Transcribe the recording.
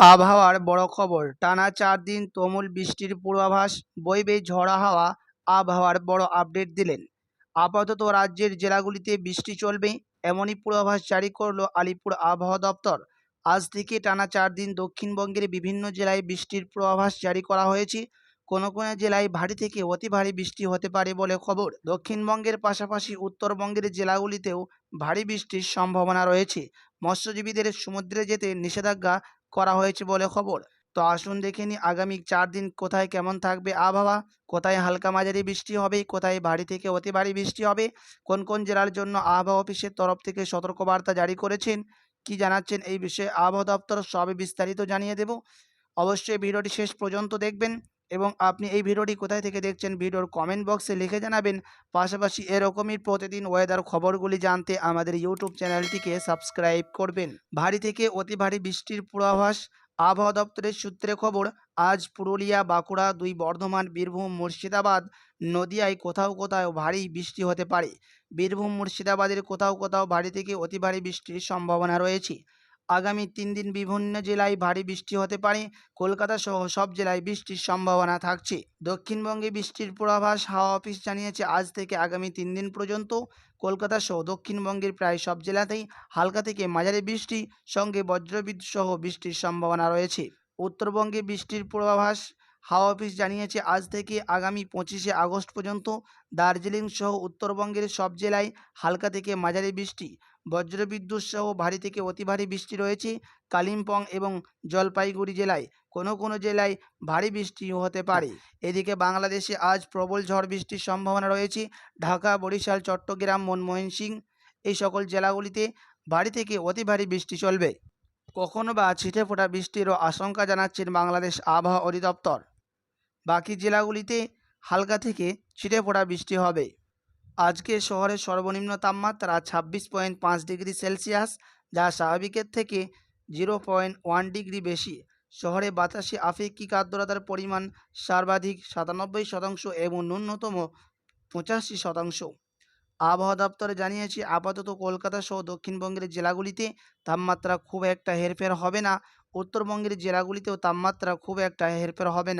আবহাওয়ার বড় খবর। টানা চার দিন তুমুল বৃষ্টির পূর্বাভাস, বইবে ঝড়ো হাওয়া আবহাওয়ার বড় আপডেট দিলেন। আপাতত রাজ্যের জেলাগুলিতে বৃষ্টি চলবে, এমনই পূর্বাভাস জারি করল আলিপুর আবহাওয়া দপ্তর। আজ থেকে টানা চার দিন দক্ষিণবঙ্গের বিভিন্ন জেলায় বৃষ্টির পূর্বাভাস জারি করা হয়েছে। কোনো কোনো জেলায় ভারী থেকে অতি ভারী বৃষ্টি হতে পারে বলে খবর। দক্ষিণবঙ্গের পাশাপাশি উত্তরবঙ্গের জেলাগুলিতেও ভারী বৃষ্টির সম্ভাবনা রয়েছে। মৎস্যজীবীদের সমুদ্রে যেতে নিষেধাজ্ঞা করা হয়েছে বলে খবর। তো আসুন দেখে নিই আগামী চার দিন কোথায় কেমন থাকবে আবহাওয়া, কোথায় হালকা মাঝারি বৃষ্টি হবে, কোথায় ভারী থেকে অতি ভারী বৃষ্টি হবে, কোন কোন জেলার জন্য আবহাওয়া অফিসের তরফ থেকে সতর্কবার্তা জারি করেছেন, কি জানাচ্ছেন এই বিষয়ে আবহাওয়া দপ্তর সবই বিস্তারিত জানিয়ে দেব। অবশ্যই ভিডিওটি শেষ পর্যন্ত দেখবেন। এবং আপনি এই ভিডিওটি কোথায় থেকে দেখছেন ভিডিওর কমেন্ট বক্সে লিখে জানাবেন। পাশাপাশি এরকমই প্রতিদিন ওয়েদার খবরগুলি জানতে আমাদের ইউটিউব চ্যানেলটিকে সাবস্ক্রাইব করবেন। ভারী থেকে অতি ভারী বৃষ্টির পূর্বাভাস, আবহাওয়া দপ্তরের সূত্রে খবর, আজ পুরুলিয়া, বাঁকুড়া, দুই বর্ধমান, বীরভূম, মুর্শিদাবাদ, নদিয়ায় কোথাও কোথাও ভারী বৃষ্টি হতে পারে। বীরভূম, মুর্শিদাবাদের কোথাও কোথাও ভারী থেকে অতি ভারী বৃষ্টির সম্ভাবনা রয়েছে। আগামী তিন দিন বিভিন্ন জেলায় ভারী বৃষ্টি হতে পারে। কলকাতা সহ সব জেলায় বৃষ্টির সম্ভাবনা থাকছে। দক্ষিণবঙ্গে বৃষ্টির পূর্বাভাস হাওয়া অফিস জানিয়েছে আজ থেকে আগামী তিন দিন পর্যন্ত। কলকাতা সহ দক্ষিণবঙ্গের প্রায় সব জেলাতেই হালকা থেকে মাঝারি বৃষ্টি, সঙ্গে বজ্রবিদ সহ বৃষ্টির সম্ভাবনা রয়েছে। উত্তরবঙ্গে বৃষ্টির পূর্বাভাস হাওয়া অফিস জানিয়েছে আজ থেকে আগামী পঁচিশে আগস্ট পর্যন্ত। দার্জিলিং সহ উত্তরবঙ্গের সব জেলায় হালকা থেকে মাঝারি বৃষ্টি। বজ্রবিদ্যুৎ সহ ভারী থেকে অতি ভারী বৃষ্টি রয়েছে কালিম্পং এবং জলপাইগুড়ি জেলায়। কোনো কোনো জেলায় ভারী বৃষ্টিও হতে পারে। এদিকে বাংলাদেশে আজ প্রবল ঝড় বৃষ্টির সম্ভাবনা রয়েছে। ঢাকা, বরিশাল, চট্টগ্রাম, মনমোহন সিং এই সকল জেলাগুলিতে ভারী থেকে অতি ভারী বৃষ্টি চলবে। কখনো বা ছিটে ফোটা বৃষ্টিরও আশঙ্কা জানাচ্ছেন বাংলাদেশ আবহাওয়া অধিদপ্তর। বাকি জেলাগুলিতে হালকা থেকে ছিটে ফোটা বৃষ্টি হবে। আজকে শহরের সর্বনিম্ন তাপমাত্রা ছাব্বিশ পয়েন্ট পাঁচ ডিগ্রি সেলসিয়াস, যা স্বাভাবিকের থেকে জিরো পয়েন্ট ওয়ান ডিগ্রি বেশি। শহরে বাতাসে আপেক্ষিক আর্দ্রতার পরিমাণ সর্বাধিক সাতানব্বই শতাংশ এবং ন্যূনতম পঁচাশি শতাংশ। আবহাওয়া দপ্তরে জানিয়েছে, আপাতত কলকাতা সহ দক্ষিণবঙ্গের জেলাগুলিতে তাপমাত্রা খুব একটা হেরফের হবে না। উত্তরবঙ্গের জেলাগুলিতেও তাপমাত্রা খুব একটা হেরফের হবে না।